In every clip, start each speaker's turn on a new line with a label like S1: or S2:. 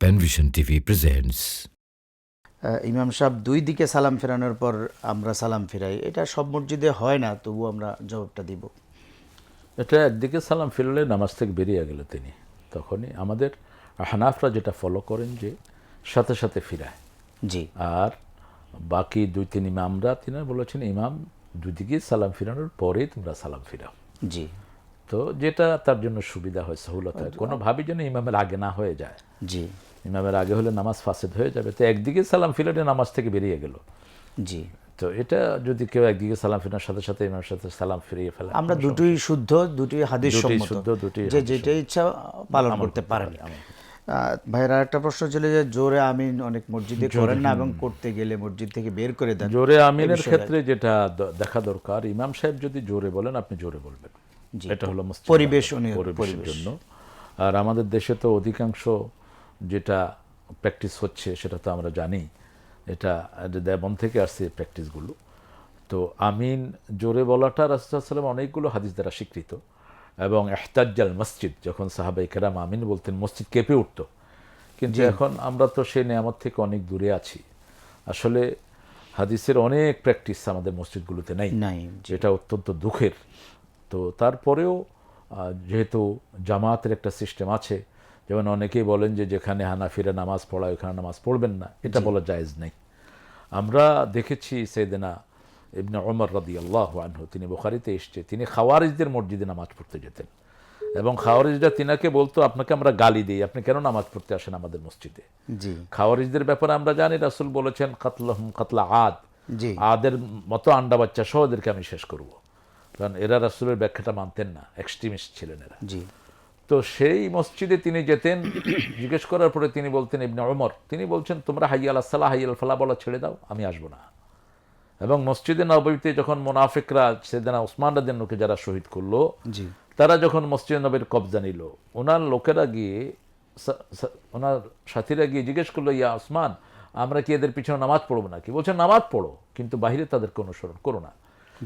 S1: TV presents
S2: আহ, ইমাম সাহেব দুই দিকে সালাম ফেরানোর পর আমরা সালাম ফেরাই। এটা সব মসজিদে হয় না তবু আমরা জবাবটা দিব।
S3: এটা একদিকে সালাম ফিরলে নামাজ থেকে বেরিয়ে গেল তিনি। তখনই আমাদের হানাফরা যেটা ফলো করেন যে সাথে সাথে ফিরায়।
S2: জি।
S3: আর বাকি দুই তিন ইমামরা তিনি বলেছেন ইমাম দুদিকে সালাম ফিরানোর পরেই তোমরা সালাম ফিরাও।
S2: জি।
S3: তো যেটা তার জন্য সুবিধা হয় সহুলত হয় কোনোভাবেই যেন ইমামের আগে না হয়ে যায়।
S2: জি।
S3: ইমামের আগে হলে নামাজ ফাসেদ হয়ে যাবে। তো একদিকে সালাম ফিরালে নামাজ থেকে বেরিয়ে গেল।
S2: জি।
S3: তো এটা যদি কেউ একদিকে সালাম ফিরানোর সাথে সাথে ইমামের সাথে সালাম ফিরিয়ে ফেলে
S2: আমরা দুটোই শুদ্ধ দুটোই হাদিস
S3: শুদ্ধ, দুটোই
S2: যে যেটা ইচ্ছা পালন করতে পারেন। ভাইয়ের আরেকটা প্রশ্ন ছিল যে জোরে আমিন অনেক মসজিদে করেন না এবং করতে গেলে মসজিদ থেকে বের করে দেন।
S3: জোরে আমিনের ক্ষেত্রে যেটা দেখা দরকার ইমাম সাহেব যদি জোরে বলেন আপনি জোরে বলবেন। এটা হলো
S2: পরিবেশ
S3: পরিবেশের জন্য। আর আমাদের দেশে তো অধিকাংশ যেটা প্র্যাকটিস হচ্ছে সেটা তো আমরা জানি। এটা দেবন থেকে আসছে প্র্যাকটিসগুলো তো আমিন জোরে বলাটা রাসুলাম অনেকগুলো হাদিস দ্বারা স্বীকৃত এবং এহতাজ্জাল মসজিদ যখন সাহাবাই কেরাম আমিন বলতেন মসজিদ কেঁপে উঠতো। কিন্তু এখন আমরা তো সেই নিয়ামত থেকে অনেক দূরে আছি। আসলে হাদিসের অনেক প্র্যাকটিস আমাদের মসজিদগুলোতে নেই।
S2: নাই
S3: যেটা অত্যন্ত দুঃখের। তো তারপরেও যেহেতু জামাতের একটা সিস্টেম আছে যেমন অনেকেই বলেন যে যেখানে হানাফিরা নামাজ পড়ায় ওখানে নামাজ পড়বেন না। এটা বলা জায়েজ নেই। আমরা দেখেছি সেদিনা ইবনে ওমর রাদি আল্লাহ আনহু তিনি বোখারিতে এসছে। তিনি খাওয়ারিজদের মসজিদে নামাজ পড়তে যেতেন। এবং খাওয়ারিজরা তিনাকে বলতো আপনাকে আমরা গালি দিই আপনি কেন নামাজ পড়তে আসেন আমাদের মসজিদে?
S2: জি।
S3: খাওয়ারিজদের ব্যাপারে আমরা জানি রাসুল বলেছেন কাতলাহম কাতলা আদ।
S2: জি।
S3: আদের মতো আন্ডা বাচ্চা সহ এদেরকে আমি শেষ করব। কারণ এরা রাসুলের ব্যাখ্যাটা মানতেন না এক্সট্রিমিস্ট ছিলেন এরা।
S2: জি।
S3: তো সেই মসজিদে তিনি যেতেন জিজ্ঞেস করার পরে তিনি বলতেন ইবনে ওমর তিনি বলছেন তোমরা হাইয়াল আসসালাহ হাইয়াল ফালা বলা ছেড়ে দাও আমি আসব না। এবং মসজিদে নবীতে যখন মোনাফিকরা সেদিনা ওসমান রাদিনকে যারা শহীদ করল
S2: জি।
S3: তারা যখন মসজিদ নবীর কবজা নিল ওনার লোকেরা গিয়ে ওনার সাথীরা গিয়ে জিজ্ঞেস করল ইয়া ওসমান আমরা কি এদের পিছনে নামাজ পড়ব নাকি? বলছে নামাজ পড়ো কিন্তু বাহিরে তাদেরকে অনুসরণ করো না।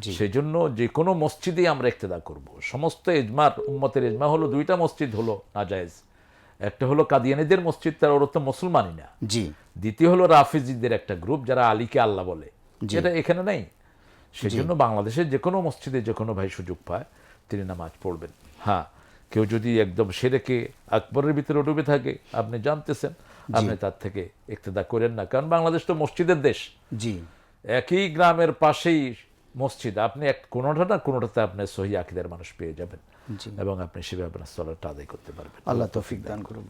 S3: সেই জন্য যে কোনো মসজিদেই আমরা ইক্তেদা করব। সমস্ত এজমার উম্মতের এজমা হলো দুইটা মসজিদ হলো নাজায়েজ। একটা হলো কাদিয়ানিদের মসজিদ তারা ওরা তো মুসলমানই না।
S2: জি।
S3: দ্বিতীয় হলো রাফিজিদের একটা গ্রুপ যারা আলীকে আল্লাহ বলে। যেটা এখানে নেই। সেই জন্য বাংলাদেশের যে কোনো মসজিদে যে কোনো ভাই সুযোগ পায় তিনি নামাজ পড়বেন। হ্যাঁ কেউ যদি একদম সেরেকে আকবরের ভিতরে ডুবে থাকে আপনি জানতেছেন। আপনি তার থেকে ইক্তেদা করেন না। কারণ বাংলাদেশ তো মসজিদের দেশ।
S2: জি।
S3: একই গ্রামের পাশেই মসজিদ আপনি এক কোনোটা না কোনোটাতে আপনি সহি আকিদের মানুষ পেয়ে যাবেন এবং আপনি সেভাবে আপনার সলাটা আদায় করতে পারবেন।
S2: আল্লাহ তৌফিক দান করুক